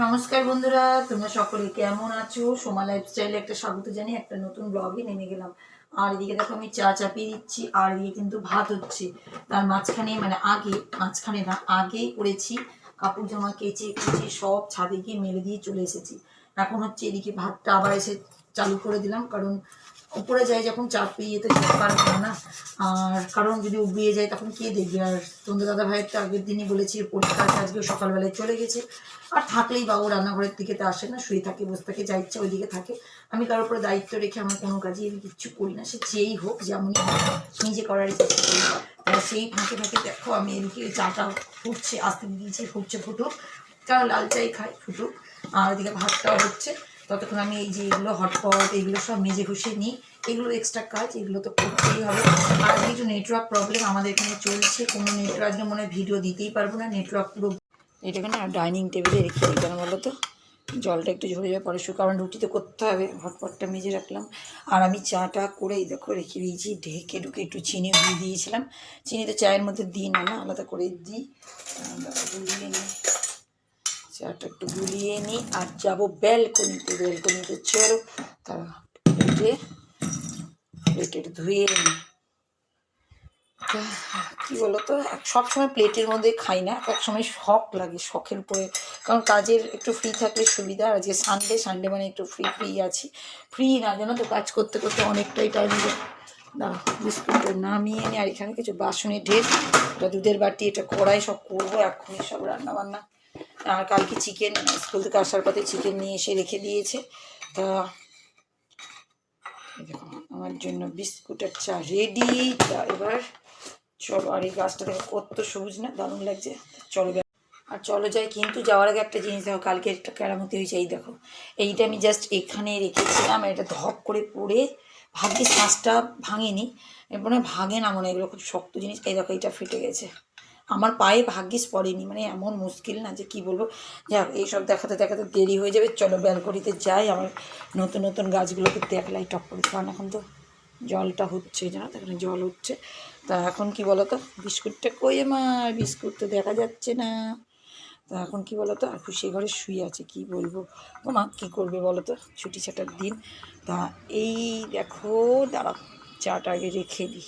নমস্কার বন্ধুরা, তোমরা সকলে কেমন আছো? সোমা লাইফস্টাইলে একটা স্বাগত জানিয়ে একটা নতুন ব্লগে নেমে গেলাম। আর এদিকে দেখো আমি চা চাপিয়ে দিচ্ছি, আর এদিকে কিন্তু ভাত হচ্ছে। তার মাঝখানে মানে আগে, মাঝখানে না আগেই করেছি, কাপড় জামা কেচে কুচে সব ছাদে গিয়ে মেলে দিয়ে চলে এসেছি। এখন হচ্ছে এদিকে ভাতটা আবার এসে চালু করে দিলাম, কারণ উপরে যায় যখন চাপিয়ে তো যেতে পারব না আর কারণ যদি উবিয়ে যায় তখন কে দেখবে? আর তন্দু দাদা ভাইয়ের তো আগের দিনই বলেছি, পরীক্ষা আজকে সকালবেলায় চলে গেছে। আর থাকলেই বাবু রান্নাঘরের দিকে তো আসে না, শুয়ে থাকে, বসে থাকে, যা ইচ্ছা ওইদিকে থাকে। আমি কারোর উপরে দায়িত্ব রেখে আমার কোনো কাজই আমি কিচ্ছু করি না, সে যেই হোক, যেমনই হোক নিজে করার চেষ্টা করি সেই ফাঁকে ফাঁকে দেখো আমি এদিকে চাটা ফুটছে, আসতে দিয়েছি, ফুটছে, ফুটুক। কারণ লাল চাই খাই, ফুটুক। আর এদিকে ভাতটাও হচ্ছে। ততক্ষণ আমি এই যে এগুলো হটপট এগুলো সব মেজে ঘষে নিই। এগুলো এক্সট্রা কাজ, এগুলো তো করতেই হবে। আর কিছু নেটওয়ার্ক প্রবলেম আমাদের এখানে চলছে, কোনো নেটওয়ার্ক আজকে মনে ভিডিও দিতেই পারব না নেটওয়ার্ক পুরো এটাকে না ডাইনিং টেবিলে রেখে দিই কেন বলো তো জলটা একটু ঝরে যায় পরে শুধু কারণ রুটি তো করতে হবে। হটপটটা মেজে রাখলাম। আর আমি চাটা করেই দেখো রেখে দিয়েছি, ঢেকে ঢুকে একটু চিনি দিয়ে দিয়েছিলাম। চিনি তো চায়ের মধ্যে দিই না না, আলাদা করে দিই। গুলিয়ে নিই। চাটা একটু গুলিয়ে নিই, আর যাব ব্যালকনিতে ব্যালকনিতে চলো। তারা প্লেটে প্লেটে ধুয়ে কি বলতো? সবসময় প্লেটের মধ্যে খাই না। এক সময় শখ লাগে, শখের উপরে। কারণ কাজের একটু ফ্রি থাকলে সুবিধা। আর আজকে সানডে সানডে মানে একটু ফ্রি ফ্রি আছি। ফ্রি না জানো তো কাজ করতে করতে অনেকটাই টাইম দাঁড়া, বিস্কুট নামিয়ে নিই আর এখানে কিছু বাসনে ঢের। এটা দুধের বাটি, এটা কড়াই, সব করব এখনই সব রান্না বান্না আর কালকে চিকেন স্কুল থেকে আসার পথে চিকেন নিয়ে এসে রেখে দিয়েছে। তা দেখো, আমার জন্য বিস্কুটের চা রেডি তা এবার চলো, আর এই গাছটা দেখো কত সবুজ না, দারুণ লাগছে। চলো আর চলো যাই, কিন্তু যাওয়ার আগে একটা জিনিস দেখো, কালকে একটা কেরামতি হয়েছে, এই দেখো। এইটা আমি জাস্ট এখানে রেখেছিলাম এটা ধপ করে পড়ে ভাগ্যে শ্বাসটা ভাঙেনি। এরপরে ভাঙে না মনে এগুলো খুব শক্ত জিনিস, এই দেখো এটা ফেটে গেছে। আমার পায়ে ভাগ্যিস পড়েনি মানে এমন মুশকিল না যে কি বলব। যাক, এইসব দেখাতে দেখাতে দেরি হয়ে যাবে, চলো ব্যালকনিতে যাই, আমার নতুন নতুন গাছগুলোকে দেখলাই টপ করে কারণ এখন তো জলটা হচ্ছে, জানো তো এখানে জল হচ্ছে। তা এখন কি বলো তো বিস্কুটটা কই আমার বিস্কুট তো দেখা যাচ্ছে না। তা এখন কি বলো তো আর খুশি ঘরে শুয়ে আছে, কি বলব? মা, কী করবে বলো তো ছুটি ছাটার দিন। তা এই দেখো দাঁড়া চাটা আগে রেখে দিই।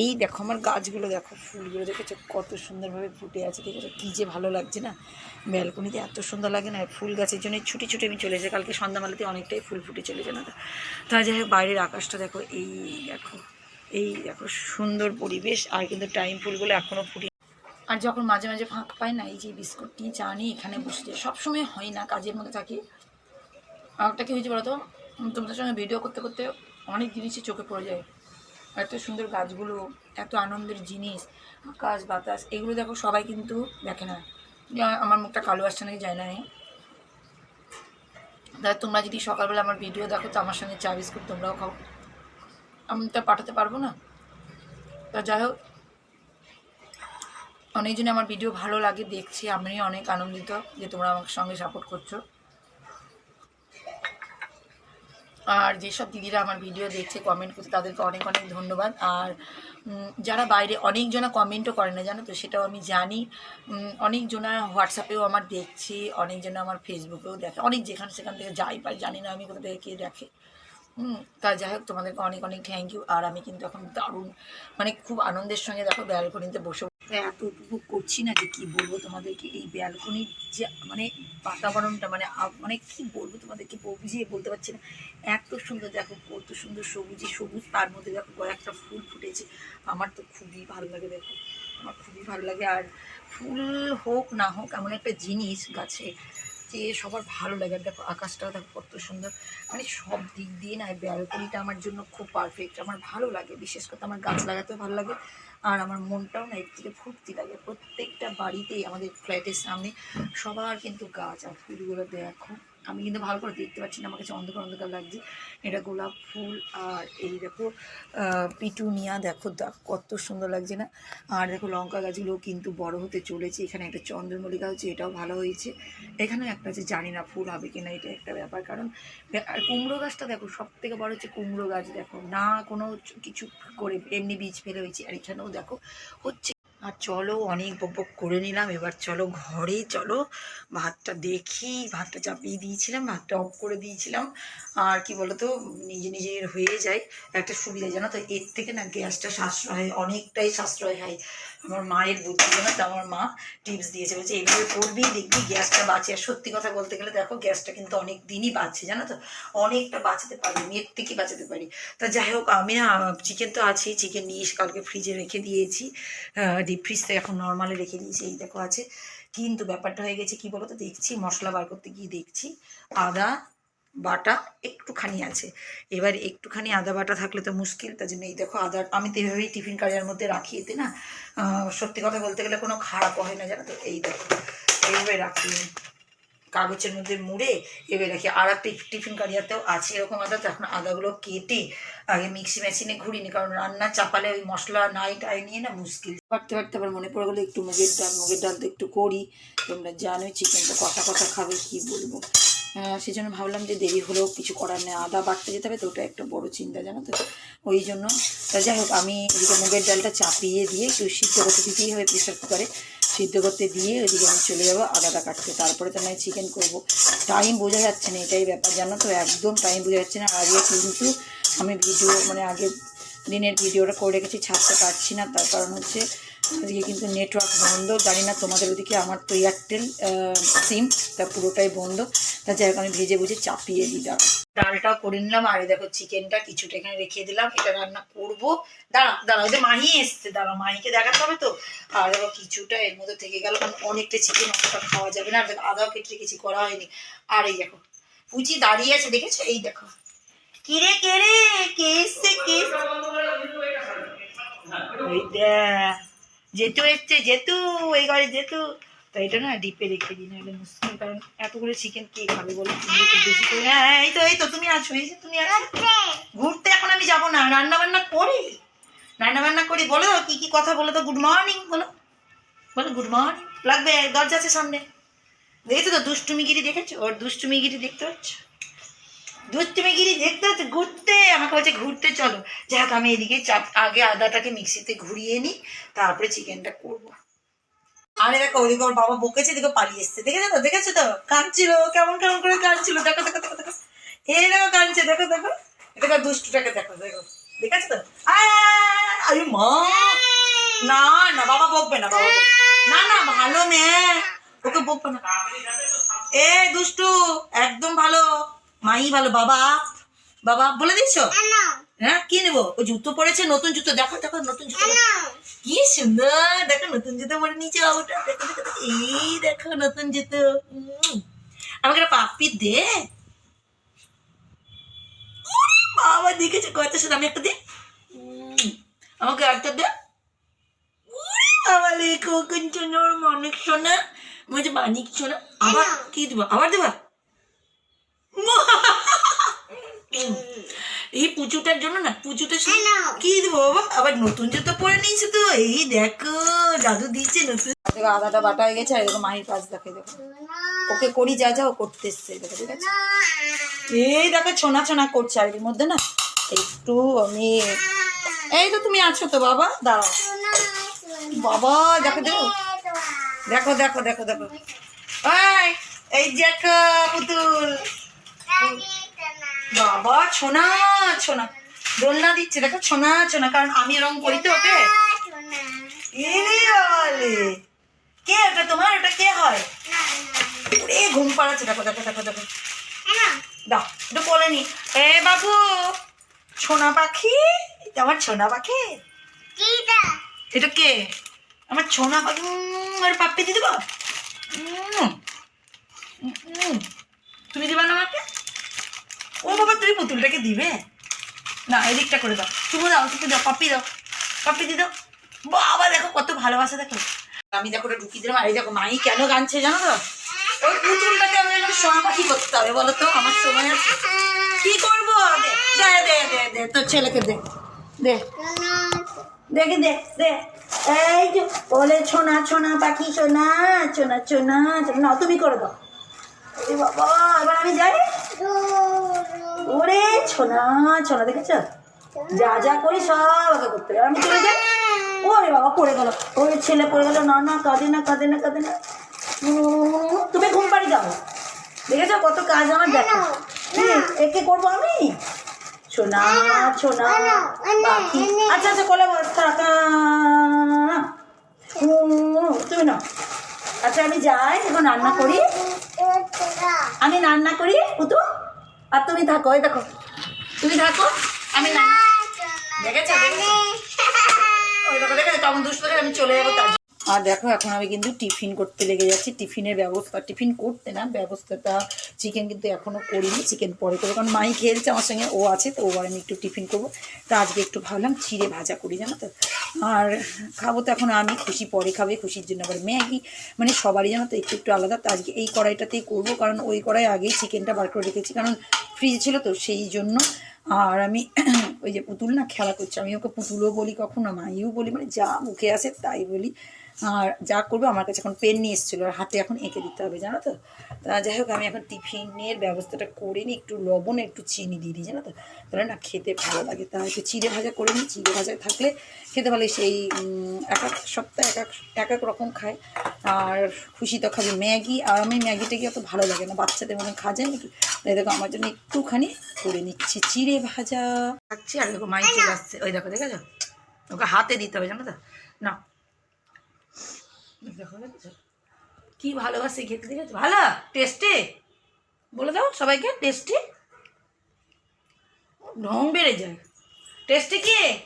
এই দেখো আমার গাছগুলো দেখো, ফুলগুলো দেখেছ? কত সুন্দরভাবে ফুটে আছে, দেখেছ? কী যে ভালো লাগছে না? ব্যালকনিতে এত সুন্দর লাগে না? ফুল গাছের জন্য ছুটি ছুটি আমি চলে যাই কালকে সন্ধ্যাবেলাতে অনেকটাই ফুল ফুটে চলেছে না তা? যাই হোক, বাইরের আকাশটা দেখো, এই দেখো এই দেখো সুন্দর পরিবেশ। আর কিন্তু টাইম ফুলগুলো এখনও ফুটে আর যখন মাঝে মাঝে ফাঁক পায় না, এই যে বিস্কুট চা নিয়ে এখানে বসে যায় সবসময় হয় না কাজের মধ্যে থাকি। আর একটা কি হয়েছে বলো তো? তোমাদের সঙ্গে ভিডিও করতে করতে অনেক জিনিসই চোখে পড়ে যায়। এত সুন্দর গাছগুলো, এত আনন্দের জিনিস, আকাশ, বাতাস, এগুলো দেখো সবাই কিন্তু দেখে না। আমার মুখটা কালো আসছে নাকি যায় না এ। তোমরা যদি সকালবেলা আমার ভিডিও দেখো, তো আমার সঙ্গে চা, বিস্কুট তোমরাও খাও। আমি তো পাঠাতে পারব না। তা যাই হোক, অনেকজনে আমার ভিডিও ভালো লাগে, দেখছি আমি অনেক আনন্দিত যে তোমরা আমার সঙ্গে সাপোর্ট করছ। আর যেসব দিদিরা আমার ভিডিও দেখছে কমেন্ট করছে, তাদেরকে অনেক অনেক ধন্যবাদ। আর যারা বাইরে অনেকজনা কমেন্টও করে না, জানো তো, সেটাও আমি জানি। অনেকজনা হোয়াটসঅ্যাপেও আমার দেখছি, অনেকজনা আমার ফেসবুকেও দেখে। অনেক যেখান সেখান থেকে যাই পাই, জানি না আমি কোথা থেকে কে দেখে। তা যাই হোক, তোমাদেরকে অনেক অনেক থ্যাংক ইউ আর আমি কিন্তু এখন দারুণ মানে খুব আনন্দের সঙ্গে দেখো ব্যালকনিতে বসে এত উপভোগ করছি না যে কি বলব তোমাদেরকে, এই ব্যালকনির যে মানে বাতাবরণটা মানে মানে কি বলব তোমাদেরকে বুঝিয়ে বলতে পারছি না। এত সুন্দর, দেখো কত সুন্দর সবুজই সবুজ তার মধ্যে দেখো কয়েকটা ফুল ফুটেছে। আমার তো খুবই ভালো লাগে দেখো, আমার খুবই ভালো লাগে। আর ফুল হোক না হোক, এমন একটা জিনিস গাছে যে সবার ভালো লাগে। আর দেখো আকাশটাও দেখো কত সুন্দর। মানে সব দিক দিয়ে না ব্যালকনিটা আমার জন্য খুব পারফেক্ট আমার ভালো লাগে, বিশেষ করে আমার গাছ লাগাতেও ভালো লাগে। আর আমার মনটাও না এর থেকে ফুর্তি লাগে। প্রত্যেকটা বাড়িতেই আমাদের ফ্ল্যাটের সামনে সবার কিন্তু গাছ আর ফুলগুলো দেখো। আমি কিন্তু ভালো করে দেখতে পাচ্ছি না, আমার কাছে অন্ধকার অন্ধকার লাগছে। এটা গোলাপ ফুল আর এই দেখো পিটুনিয়া, দেখো কত সুন্দর লাগছে না? আর দেখো লঙ্কা গাছগুলো কিন্তু বড় হতে চলেছে, এখানে একটা চন্দ্রমল্লিকা হচ্ছে, এটাও ভালো হয়েছে। এখানেও একটা আছে, জানি না ফুল হবে কিনা, এটা একটা ব্যাপার, কারণ আর কুমড়ো গাছটা দেখো সব থেকে বড় হচ্ছে কুমড়ো গাছ, দেখো। না কোনো কিছু করে এমনি বীজ ফেলে হয়েছে, আর এখানেও দেখো, হচ্ছে আর চলো, অনেক বক বক করে নিলাম। এবার চলো ঘরে, চলো। ভাতটা দেখি। ভাতটা চাপিয়ে দিয়েছিলাম, ভাতটা অফ করে দিয়েছিলাম। আর কি বলতো, নিজে নিজের হয়ে যায়। একটা সুবিধা, জানো তো? এর থেকে না গ্যাসটা সাশ্রয় হয়, অনেকটাই সাশ্রয় হয়। আমার মায়ের বুদ্ধি জানো তো আমার মা টিপস দিয়েছে। বলছে, এইভাবে করবি, দেখবি গ্যাসটা বাঁচে। আর সত্যি কথা বলতে গেলে দেখো, গ্যাসটা কিন্তু অনেক দিনই বাঁচছে, জানো তো? অনেকটা বাঁচাতে পারি এর থেকে বাঁচাতে পারি। তা যাই হোক, আমি না চিকেন তো আছেই চিকেন নিয়ে কালকে ফ্রিজে রেখে দিয়েছি। ডিপ ফ্রিজ তো এখন নর্মালে রেখে দিয়েছি, এই দেখো আছে। কিন্তু ব্যাপারটা হয়ে গেছে, কি বলতো? দেখছি, মশলা বার করতে গিয়ে দেখছি, আদা বাটা একটুখানি আছে। এবার একটুখানি আদা বাটা থাকলে তো মুশকিল, তার জন্য এই দেখো আদা, আমি তো এভাবেই টিফিন কারিয়ার মধ্যে রাখি এতে না সত্যি কথা বলতে গেলে কোনো খারাপ হয় না জানো তো? এই দেখো, এইভাবে রাখি কাগজের মধ্যে মুড়ে এবার রাখি। আর টিফিন কারিয়াতেও আছে এরকম আদা তো এখন আদাগুলো কেটে আগে মিক্সি মেশিনে ঘুরিনি, কারণ রান্না চাপালে ওই মশলা নাই টাই নিয়ে না মুশকিল। পারতে পারতে আবার মনে পড়ে গেলো, একটু মুগের ডাল মুগের ডাল তো একটু করি। তোমরা জানোই চিকেনটা কথা কথা খাবে, কি বলব? সেই জন্য ভাবলাম যে দেরি হলেও কিছু করার নেই। আদা বাটতে যেতে হবে তো, ওটা একটা বড় চিন্তা, জানো তো? ওই জন্য। তা যাই হোক, আমি এদিকে মুগের ডালটা চাপিয়ে দিয়ে একটু সিদ্ধ করতে, দিতেই হবে প্রেশার কুকারে সিদ্ধ করতে দিয়ে ওইদিকে আমি চলে যাব আদাটা কাটতে। তারপরে তো নয় চিকেন করব। টাইম বোঝা যাচ্ছে না, এটাই ব্যাপার, জানো তো? একদম টাইম বোঝা যাচ্ছে না। আগে কিন্তু আমি ভিডিও মানে আগে দিনের ভিডিওটা করে রেখেছি, ছাড়তে পারছি না। তার কারণ হচ্ছে আজকে কিন্তু নেটওয়ার্ক বন্ধ। জানি না তোমাদের ওদিকে আমার তো এয়ারটেল সিম তা পুরোটাই বন্ধ। তা যাই আমি ভেজে বুঝে চাপিয়ে দিলাম ডালটাও করে নিলাম, আর দেখো চিকেনটা কিছুটা এখানে রেখে দিলাম। এটা রান্না করব। দাঁড়া দাঁড়া, ওদের মাহি এসছে, দাঁড়া, মাহিকে দেখাতে হবে তো। আর দেখো কিছুটা এর মধ্যে থেকে গেল, কারণ অনেকটা চিকেন অতটা খাওয়া যাবে না। আর দেখো আদাও কেটে কিছু করা হয়নি। আর এই দেখো, পুচি দাঁড়িয়ে আছে, দেখেছ? এই দেখো। কিরে, কে রে? কে এসছে, কে দেখ। জেতু এসছে যেতু এই ঘরে যেতু। তো এটা না ডিপে রেখে দিই নাহলে মুশকিল কারণ এতগুলো চিকেন কে খাবে বলো? বেশি করে হ্যাঁ হ্যাঁ, এই তো এই তো তুমি আছো এই যে তুমি আছো। ঘুরতে। এখন আমি যাব না রান্না বান্না করি। রান্না বান্না করি বলো কি কি কথা বলো তো গুড মর্নিং বলো। বলো গুড মর্নিং লাগবে দরজা আছে সামনে। দেখেছ তো দুষ্টুমিগিরি দেখেছ? ওর দুষ্টুমিগিরি দেখতে পাচ্ছ? দুষ্টুমিগিরি দেখতে হচ্ছে, ঘুরতে। আমাকে বলছে, ঘুরতে চলো। যাই হোক, আমি এদিকে চাপ, আগে আদাটাকে মিক্সিতে ঘুরিয়ে নিই, তারপরে চিকেনটা করব। আরে দেখো, ওদিকে ওর বাবা বকেছে, দেখো পালিয়ে এসছে। দেখেছ তো? কাঁদছিল, কেমন কেমন করে কাঁদছিল। দেখো দেখো দেখো দেখো। দেখো, কাঁদছে, দেখো দেখো। দেখো, দুষ্টুটাকে দেখো দেখো। দেখেছ তো? আরে মা! না না, বাবা বকবে না, বাবা। না না, ভালো মেয়ে। ওকে বকবে না। এ, দুষ্টু, একদম ভালো। মাই ভালো বাবা। বাবা বলে দিচ্ছ হ্যাঁ কি নেব? ওই জুতো পরেছে নতুন জুতো। দেখো দেখো নতুন জুতো কি সুন্দর। দেখো নতুন জুতো পরে নিচে বাবুটা। দেখো দেখো দেখো। এই দেখো নতুন জুতো। আমাকে একটা পাপ্পি দে। বাবা দেখেছ কত সুন্দর? আমি একটা দে। আমাকে একটা দে। বাবা কোকন সোনার মানিক সোনা বলছে সোনা আবার কি দেবো? আবার দেবা। এই পুচুটার জন্য না পুচুটা কি দেবো বাবা? আবার নতুন জুতো পরে নিয়েছে তো। এই দেখো দাদু দিচ্ছে নতুন। দেখো আদাটা বাটা হয়ে গেছে আর এরকম মাহির কাজ দেখে দেখো। ওকে করি যা যা ও করতে এসছে দেখো ঠিক আছে? এই দেখো ছোনা ছোনা করছে আর এর মধ্যে না একটু আমি এই তো তুমি আছো তো বাবা দাঁড়াও। বাবা দেখো দেখো। দেখো দেখো দেখো দেখো। এই, এই দেখো পুতুল। বাবা, ছোনা ছোনা। দোলনা দিচ্ছে, দেখো, ছোনা ছোনা। কারণ আমি এরকম করি তো ওকে। কে ওটা তোমার? ওটা কে হয়? ওরে, ঘুম পাড়াচ্ছে। দেখো দেখো দেখো দেখো। দাও, একটু বলে নি এ বাবু, ছোনা পাখি? আমার ছোনা পাখি? এটা কে? আমার ছোনা পাখি। আর পাপ্পি দিয়ে দেবো? তুমি দিবা না আমাকে? ও বাবা, তুমি পুতুলটাকে দিবে? না, এদিকটা করে দাও। চুমু দাও চুমু দাও পাপ্পি দাও পাপ্পি দিয়ে দাও। বাবা, দেখো কত ভালোবাসা, দেখো। আমি দেখো ওটা ঢুকিয়ে দিলাম, আর এই দেখো মাই কেন গানছে জানো তো? ওই পুতুলটাকে আমি একটু সোনা পাখি করতে হবে, বলো তো, আমার সময় আছে। কি করব? দে দে দে দে দে, তোর ছেলেকে দে দে। দেখে দে দে। এই যে, বলে ছোনা ছোনা পাখি, ছোনা ছোনা ছোনা নাও তুমি করে দাও। বাবা, এবার আমি যাই? ছোনা ছোনা দেখেছ? যা যা করি সব আগে করতে হবে। আমি চলে যাই। ওরে বাবা পড়ে গেল। ওরে ছেলে পড়ে গেল। না না কাঁদে না কাঁদে না কাঁদে না। তুমি ঘুম পাড়ি যাও। দেখেছ কত কাজ আমার দেখো। কি, একে করব আমি? সোনা সোনা পাখি। আচ্ছা আচ্ছা কোলে উম, তুমি না আচ্ছা আমি যাই এখন রান্না করি। আমি রান্না করি পুতু। আর তুমি থাকো এই দেখো। তুমি থাকো, আমি দেখেছ চলে যাব আর দেখো, এখন আমি কিন্তু টিফিন করতে লেগে যাচ্ছি। টিফিনের ব্যবস্থা, টিফিন করতে না, ব্যবস্থাটা চিকেন কিন্তু এখনও করিনি, চিকেন পরে করব। কারণ মাই খেলছে আমার সঙ্গে, ও আছে, তো ও আর আমি একটু টিফিন করব। তো আজকে একটু ভাবলাম চিড়ে ভাজা করি, জানো তো? আর খাব তো এখন আমি, খুশি পরে খাবে, খুশির জন্য আবার ম্যাগি। মানে সবারই জানো তো, একটু একটু আলাদা। তো আজকে এই কড়াইটাতেই করব, কারণ ওই কড়াই আগেই চিকেনটা বার করে রেখেছি। কারণ ফ্রিজ ছিল তো, সেই জন্য আর আমি ওই যে পুতুল না খেলা করছে, আমি ওকে পুতুলও বলি কখনো, মাইও বলি মানে যা মুখে আসে তাই বলি। আর যা করব, আমার কাছে এখন পেন নিয়ে এসেছিল, আর হাতে এখন এঁকে দিতে হবে, জানো তো? তা যাই হোক, আমি এখন টিফিনের ব্যবস্থাটা করে নিই, একটু লবণ, একটু চিনি দিয়ে দিই, জানো তো? তাহলে না খেতে ভালো লাগে। তা একটু চিড়ে ভাজা করে নিই, চিড়ে ভাজা থাকলে খেতে ভালো। সেই এক এক সপ্তাহে এক এক এক এক রকম খায়। আর খুশি তো খাবে ম্যাগি, আর আমি ম্যাগিটা কি অত ভালো লাগে না? বাচ্চাদের মতন খাওয়া যায় নাকি? তাই দেখো, আমার জন্য একটুখানি করে নিচ্ছি চিড়ে ভাজা। খাচ্ছি আর দেখো, মাই চলে আসছে। ওই দেখো, দেখেছ? ওকে হাতে দিতে হবে, জানো তো? না দেখেছ কি ভালোবাসে খেতে দেখেছ? ভালো? টেস্টি? বলে দাও সবাইকে, টেস্টি? ঢং বেড়ে যায়। টেস্টি কি?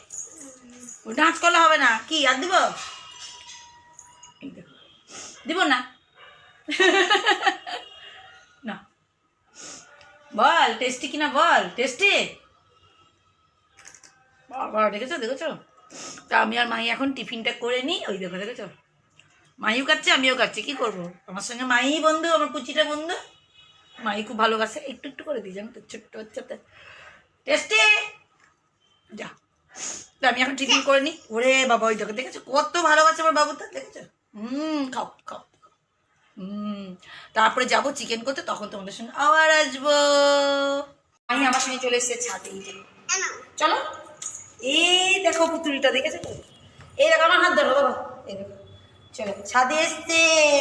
ডান্স করলে হবে না। কি, আর দিব? দিব না? না। বল, টেস্টি কিনা বল? টেস্টি? বাবা, দেখেছ দেখেছ? তা আমি আর মাই এখন টিফিনটা করে নিই। ওই দেখো, দেখেছ? মাইও কাটছে আমিও কাটছি কি করব? আমার সঙ্গে মাই বন্ধু, আমার কুচিটা বন্ধু। মাই খুব ভালো ভালোবাসে, একটু একটু করে দিই, জানো তো, ছোট্ট বাচ্চাতে টেস্টি? যা। তা আমি এখন টিফিন করে নিই। ওরে বাবা, ওই দেখো, দেখেছ? কত ভালোবাসে আমার বাবুটা, দেখেছ? হুম, খাও খাও হুম, তারপরে যাব চিকেন করতে, তখন তোমাদের সঙ্গে আবার আসব। আমি আমার সঙ্গে চলে এসেছে ছাদে চলো। এই দেখো পুতুলটা, দেখেছ? তো এই দেখো, আমার হাত ধরো বাবা এই দেখো। চলো ছাদে এসছে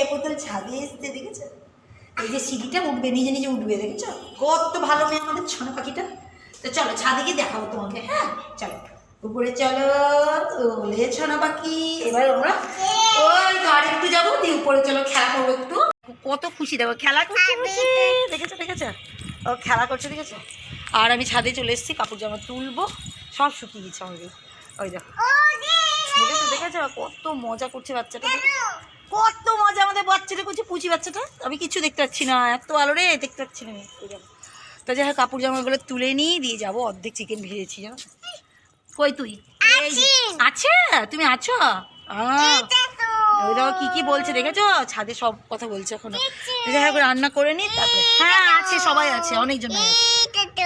পুতুল ছাদে এসছে দেখেছ? এই যে সিঁড়িটা উঠবে নিজে নিজে উঠবে দেখেছ? কত ভালো মেয়ে আমাদের ছোনা পাখিটা। তো চলো ছাদে গিয়ে দেখাবো তোমাকে হ্যাঁ? চলো উপরে চলো ওলে ছোনা পাখি এবার আমরা ওই ঘরে একটু যাব দিয়ে উপরে চলো খেলা করব একটু। কত খুশি দেখো খেলা করছে। দেখেছ? দেখেছ ও খেলা করছে দেখেছ? আর আমি ছাদে চলে এসেছি কাপড় জামা তুলবো সব শুকিয়ে গেছে আমাকে ওই দেখো। দেখেছ দেখেছ? কত মজা করছে বাচ্চাটা। কত মজা আমাদের বাচ্চাটা করছে। পুচি বাচ্চাটা। আমি কিছু দেখতে পাচ্ছি না। এত আলো রে দেখতে পাচ্ছি না। তো যাই হোক কাপড় জামাগুলো তুলে নিয়ে দিয়ে যাব। অর্ধেক চিকেন ভেজেছি জানো কই তুই? আছে। তুমি আছো? দেখো কি কি বলছে দেখেছ? ছাদে সব কথা বলছে এখনও। যাই হোক রান্না করে নি তারপরে। হ্যাঁ আছে সবাই আছে অনেকজন আছে।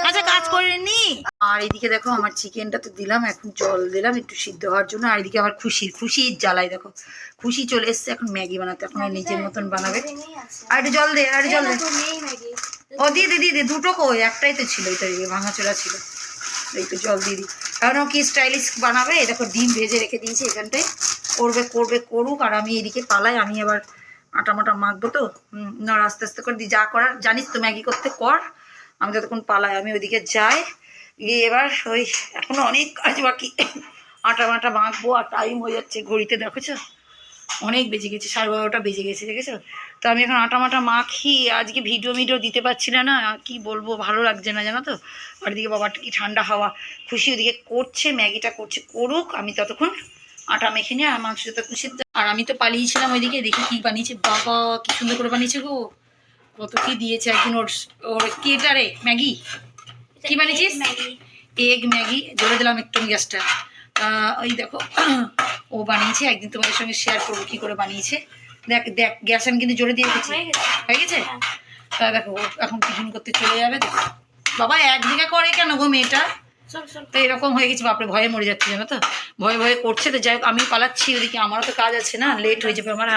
আচ্ছা কাজ করে নি। আর এদিকে দেখো আমার চিকেনটা তো দিলাম, এখন জল দিলাম, একটু সিদ্ধ হওয়ার জন্য। আর এদিকে আমার খুশি খুশির জ্বালাই দেখো। খুশি চলে এসছে এখন ম্যাগি বানাতে, এখন নিজের মতন বানাবে। আর একটু জল দে, আর জল দে। ও, দিয়ে দিদি দিয়ে দে, দুটো কই? একটাই তো ছিল এটা ভাঙাচোরা ছিল। এই তো জল দিয়ে দিই কারণ ও কি স্টাইলিশ বানাবে? দেখো ডিম ভেজে রেখে দিয়েছি এখানটায়। করবে করবে, করুক, আর আমি এদিকে পালাই, আমি আবার আটা মাটা মাখবো তো। না, আস্তে আস্তে করে দিই যা করার। জানিস তো ম্যাগি করতে কর। আমি যতক্ষণ পালাই, আমি ওইদিকে যাই। গিয়ে এবার ওই এখনও অনেক কাজ বাকি। আটা মাটা মাখবো আর টাইম হয়ে যাচ্ছে ঘড়িতে দেখেছ অনেক বেজে গেছে, সাড়ে বারোটা বেজে গেছে দেখেছ তো আমি এখন আটা মাটা মাখি, আজকে ভিডিও ভিডিও দিতে পারছি না না কি বলব, ভালো লাগছে না জানো তো? আর এদিকে বাবাটা কি ঠান্ডা হাওয়া, খুশি ওদিকে করছে, ম্যাগিটা করছে, করুক, আমি ততক্ষণ আটা মেখে নিয়ে আর মাংস তো খুশি আর আমি তো পালিয়েছিলাম ওইদিকে, দেখি কি বানিয়েছে, বাবা, কি সুন্দর করে বানিয়েছে গো। কত কি দিয়েছে একদিন ওর ওর কেটারে, ম্যাগি? কি বানিয়েছিস? এগ ম্যাগি জ্বলে দিলাম একটু গ্যাসটা। ওই দেখো ও বানিয়েছে একদিন তোমাদের সঙ্গে শেয়ার করব কি করে বানিয়েছে। দেখ দেখ গ্যাস আমি কিন্তু জোরে দিয়ে রেখেছি হয়ে গেছে। তা দেখো এখন টিফিন করতে চলে যাবে দেখো। বাবা একদিকে করে কেন গো মেয়েটা? তো এরকম হয়ে গেছে বাপরে ভয়ে মরে যাচ্ছে জানো তো? ভয়ে ভয়ে করছে তো যাই হোক আমি পালাচ্ছি ওদিকে আমারও তো কাজ আছে না লেট হয়ে যাবে আমার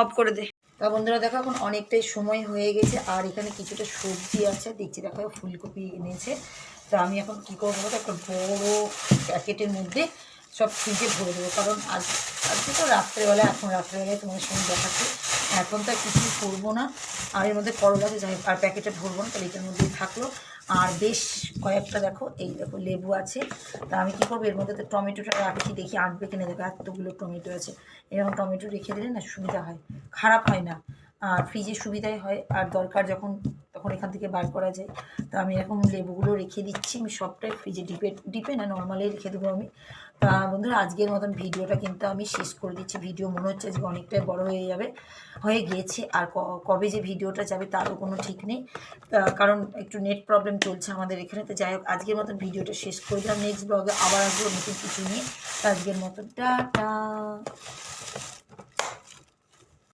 অফ করে দে। তা বন্ধুরা দেখো এখন অনেকটাই সময় হয়ে গেছে, আর এখানে কিছুটা সবজি আছে। দেখছি দেখো, ফুলকপি এনেছে। তা আমি এখন কী করব একটা বড়ো প্যাকেটের মধ্যে সব ফ্রিজে ভরে দেবো। কারণ আজ আজকে তো রাত্রেবেলা এখন রাত্রেবেলায় তোমাদের সঙ্গে দেখাচ্ছি। এখন তো কিছুই করব না। আর এর মধ্যে করলা যাই আর প্যাকেটে ভরবো না, তাহলে এটার মধ্যেই থাকল। আর বেশ কয়েকটা দেখো, এই দেখো লেবু আছে। তা আমি কী করব, এর মধ্যে তো টমেটোটা রাখছি দেখি আঁটবে কিনে। দেখো এতগুলো টমেটো আছে। এরকম টমেটো রেখে দিলে না সুবিধা হয়। খারাপ হয় না। আর ফ্রিজে সুবিধাই হয়। আর দরকার যখন তখন এখান থেকে বার করা যায়। তা আমি এরকম লেবুগুলো রেখে দিচ্ছি, আমি সবটাই ফ্রিজে ডিপে ডিপে না নর্মালি রেখে দেবো আমি। তা বন্ধুরা, আজকের মতন ভিডিওটা কিন্তু আমি শেষ করে দিচ্ছি। ভিডিও মনে হচ্ছে যে অনেকটাই বড় হয়ে যাবে, হয়ে গিয়েছে। আর কবে যে ভিডিওটা যাবে তারও কোনো ঠিক নেই। কারণ একটু নেট প্রবলেম চলছে আমাদের এখানে। তো যাই হোক, আজকের মতন ভিডিওটা শেষ করে দিলাম। নেক্সট ব্লগে আবার আসব নতুন কিছু নিয়ে। আজকের মতন, টাটা!